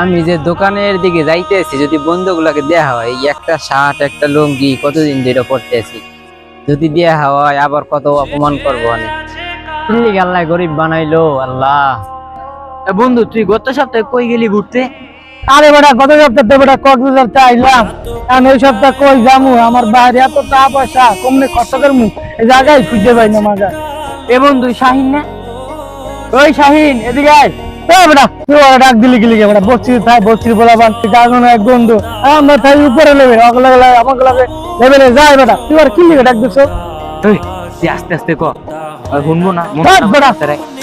আমি যে দোকানের দিকে যাইতেছি যদি বন্ধুগুলাকে দেয়া হয় একটা শার্ট একটা লুঙ্গি কতদিন ধরে পড়তেছি যদি দেয়া হয় আবার কত অপমান করব অনেক আল্লাহ গরিব বানাইলো আল্লাহ। বন্ধু তুই গত সপ্তাহে কই গেলি ঘুরতে? আরে বেটা গত সপ্তাহে বেটা কক্সবাজার চাইলাম কারণ এই সপ্তাহ কই যামু? আমার বাইরে এত টাকা পয়সা কমনে খরচ করমু? এই জায়গায় খুঁজে পাই না মাগা এ বন্ধু শাহিন না? ওই শাহিন এদিকে আয়। বেটা তুই ওরা ডাক দিলি গিলি বেটা? থাই এক বন্ধু। আমরা থাই উপরে লেবে অগলা গলা আমাকে লাগে। লেভেলে যায় বেটা তুই আর কি লিখে ডাক দিছ? তুই তুই আস্তে আস্তে ক। আর শুনব না বাদ বেটা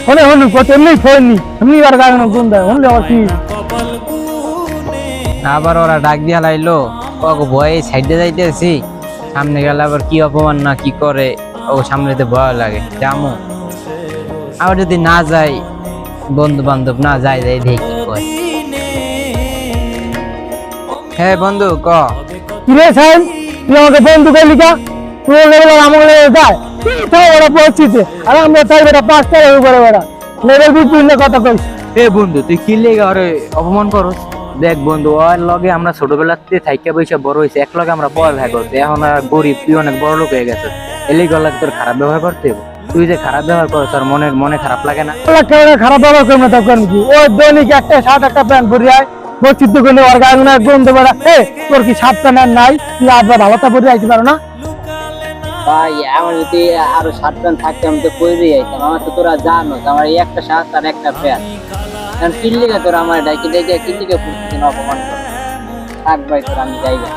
হলে হলু কত এমনি ফোন নি এমনি আর গাগুন গুন হলে আবার কি? আবার ওরা ডাক দিয়া লাইলো ভয়ে সাইডে যাইতেছি। সামনে গেলে আবার কি অপমান না কি করে ও সামনেতে ভয় লাগে জামু আবার যদি না যাই বন্ধু বান্ধব না যায় যাই দেখি হ্যাঁ বন্ধু ক? কিরে সাইন তুই আমাকে বন্ধু করলি কা? তুই লেভেল আমাকে যায়। তাই ওরা পৌঁছিতে আর আমরা তাই বেটা পাঁচটা উপরে বেটা। লেভেল বিভিন্ন কথা কইস। এ বন্ধু তুই কি লেগে আরে অপমান করস? দেখ বন্ধু ওর লগে আমরা ছোটবেলাতে থাইকা পয়সা বড় হয়েছে এক লগে আমরা পড়ালেখা করতে এখন আর গরিব তুই অনেক বড় লোক হয়ে গেছে এলেই গলা তোর খারাপ ব্যবহার করতে হবে তুই যে খারাপ ব্যবহার করছ তোর মনে মনে খারাপ লাগে না? খারাপ ব্যবহার করবে তা করবি কি? ও দৈনিক একটা শার্ট একটা প্যান্ট পরে আয় বস্তিত্ব করলে ওর গায়ে গুলো গন্ধ বেড়া এ তোর কি সাত প্যান্ট নাই? তুই আবার ভালোটা পরে আইতে পারো না? ভাই আমার যদি আরও শার্ট প্যান্ট থাকতে আমি তো পরে যাইতাম আমার তো তোরা জানো আমার এই একটা শার্ট আর একটা প্যান্ট কারণ কিল্লিকে তোরা আমার ডাকি ডাকি কিল্লিকে প্রতিদিন অপমান করে থাক ভাই তোরা আমি যাই না।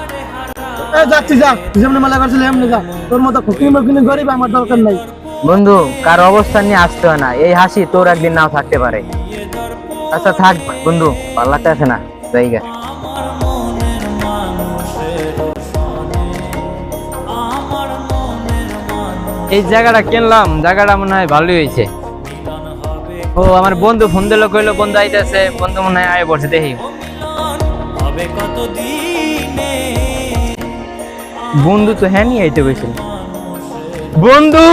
যাচ্ছি যা। যেমনি মেলা করছিল এমনি যা। তোর মতো মকিনি গরিব আমার দরকার নাই। বন্ধু, কার অবস্থান নিয়ে আসতে হয় না। এই হাসি তোর একদিন নাও থাকতে পারে। আচ্ছা থাক বন্ধু, পাল্লাতে আসে না, জায়গা। এই জায়গাটা কিনলাম, জায়গাটা মনে হয় ভালোই হয়েছে। ও, আমার বন্ধু ফোন দিল, কইলো, বন্ধু আইতেছে। বন্ধু মনে হয় আয় বসে দেখি। বন্ধু তো হ্যাঁ নিয়ে আইতে গেছিল বন্ধু!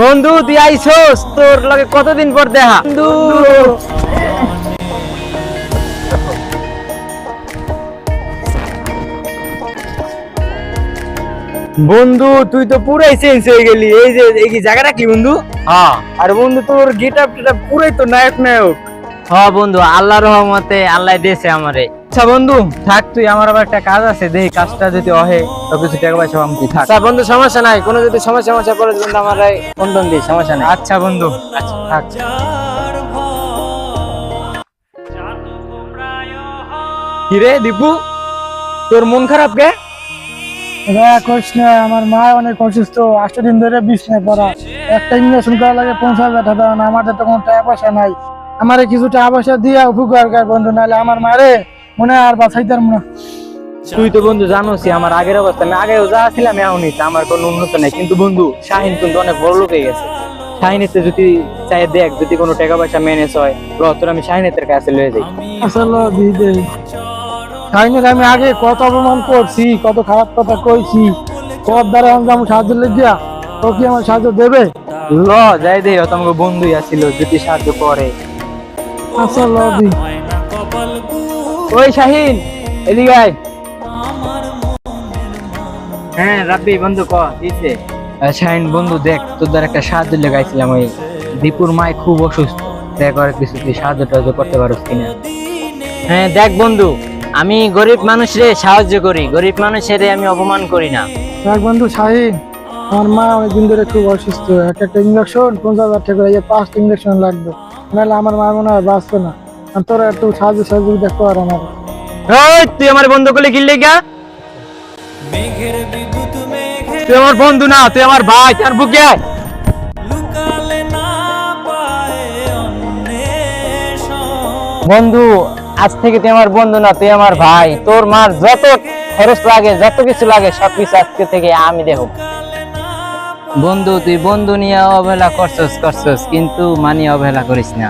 বন্ধু তুই আইছস তোর লগে কতদিন পর দেখা? বন্ধু। বন্ধু তুই তো পুরাই চেঞ্জ হয়ে গেলি। এই যে এই কি জায়গাটা কি বন্ধু? হ্যাঁ। আর বন্ধু তোর গেট আপ পুরাই তো নায়ক নায়ক হ্যাঁ বন্ধু আল্লাহর রহমতে আল্লাহ দিয়েছে আমারে। আচ্ছা বন্ধু থাক তুই আমার আবার একটা কাজ আছে দেখি কাজটা যদি অহে তো কিছু টাকা পয়সা পাম তুই থাক। আচ্ছা বন্ধু সমস্যা নাই কোনো যদি সমস্যা সমস্যা পড়ে বন্ধু আমার ফোন টোন দিই সমস্যা নাই। আচ্ছা বন্ধু আচ্ছা। থাক। কিরে দীপু তোর মন খারাপ কে? না আমার মা অনেক অসুস্থ আষ্ট দিন ধরে বিছনায় পড়া। একটা ইঞ্জেকশন করা লাগে পঞ্চাশ হাজার টাকা আমাদের তো কোনো টাকা পয়সা নাই। আমারে কিছু টাকা পয়সা দিয়া উপকার বন্ধু নাহলে আমার মারে মনে হয় আর বাঁচাইতাম না তুই তো বন্ধু জানোসই আমার আগের অবস্থা। আমি আগেও যা ছিলাম এমনই আমার কোনো উন্নত নেই। কিন্তু বন্ধু শাহিন কিন্তু অনেক বড় লোক হয়ে গেছে। শাহিনেতে যদি চাই দেখ যদি কোনো টাকা পয়সা ম্যানেজ হয় আমি শাহিনেতের কাছে লয়ে যাই। আসলে দিদে আমি আগে কত অপমান করছি কত খারাপ কথা কইছি। কত দ্বারা আমি আমার সাহায্য লেগিয়া? ও কি আমার সাহায্য দেবে? ল যাই দে ও তো আমাকে বন্ধুই আসছিল যদি সাহায্য করে। আসলে ওই শাহিন এদিকে আয়। হ্যাঁ রাব্বি বন্ধু ক দিছে শাহিন বন্ধু দেখ তোর দ্বারা একটা সাহায্য লেগাইছিলাম ওই দীপুর মায় খুব অসুস্থ। দেখ আর কিছু তুই সাহায্য টাহায্য করতে পারোস কিনা। হ্যাঁ দেখ বন্ধু আমি গরিব মানুষরে সাহায্য করি। গরিব মানুষের আমি অপমান করি না। এক বন্ধু শাহিন আমার মা অনেকদিন ধরে খুব অসুস্থ। একটা একটা ইঞ্জেকশন পঞ্চাশ হাজার টাকা পাঁচটা ইঞ্জেকশন লাগবে। নাহলে আমার মা মনে হয় বাঁচবে না। তোরা একটু সাহায্য সহযোগিতা কর আমার। ওই তুই আমার বন্ধু করলে কিনলে গা তুই আমার বন্ধু না তুই আমার ভাই আমার বুকে। বন্ধু আজ থেকে তুই আমার বন্ধু না তুই আমার ভাই। তোর মার যত খরচ লাগে যত কিছু লাগে সবকিছু আজকে থেকে আমি দেব। বন্ধু তুই বন্ধু নিয়ে অবহেলা করছস করছস কিন্তু মানি অবহেলা করিস না।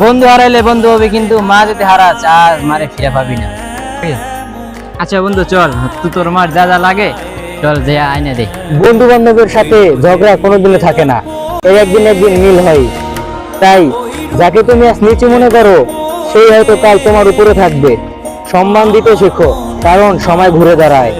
বন্ধু হারাইলে বন্ধু হবে, কিন্তু মা যদি হারাস, আর মারে ফিরে পাবি না। আচ্ছা বন্ধু, চল তুই তোর মার যা যা লাগে, চল যে আইনে দে। বন্ধু বান্ধবের সাথে ঝগড়া কোনোদিনও থাকে না। এই একদিন একদিন মিল হয়। তাই, যাকে তুমি আজ নিচু মনে করো, সেই হয়তো কাল তোমার উপরে থাকবে। সম্মান দিতে শেখো, কারণ সময় ঘুরে দাঁড়ায়।